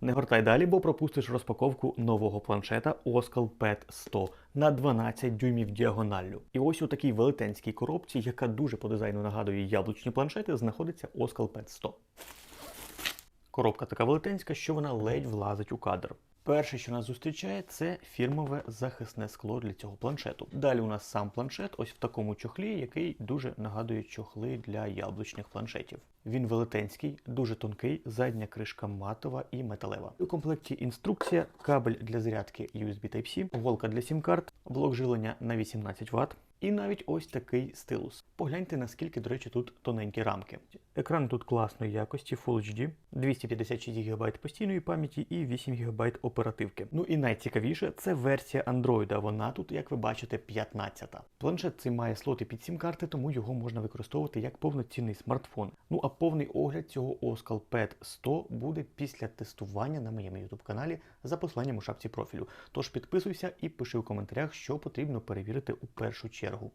Не гортай далі, бо пропустиш розпаковку нового планшета Oskal Pad 100 на 12 дюймів діагоналлю. І ось у такій велетенській коробці, яка дуже по дизайну нагадує яблучні планшети, знаходиться Oskal Pad 100. Коробка така велетенська, що вона ледь влазить у кадр. Перше, що нас зустрічає, це фірмове захисне скло для цього планшету. Далі у нас сам планшет, ось в такому чохлі, який дуже нагадує чохли для яблучних планшетів. Він велетенський, дуже тонкий, задня кришка матова і металева. У комплекті інструкція, кабель для зарядки USB Type-C, голка для сім-карт, блок живлення на 18 Вт. І навіть ось такий стилус. Погляньте, наскільки, до речі, тут тоненькі рамки. Екран тут класної якості, Full HD, 256 ГБ постійної пам'яті і 8 ГБ оперативки. Ну і найцікавіше, це версія Android. Вона тут, як ви бачите, 15. та Планшет цей має слоти під сім-карти, тому його можна використовувати як повноцінний смартфон. Ну а повний огляд цього Oskal Pad 100 буде після тестування на моєму YouTube каналі за посиланням у шапці профілю. Тож підписуйся і пиши в коментарях, що потрібно перевірити у першу чергу.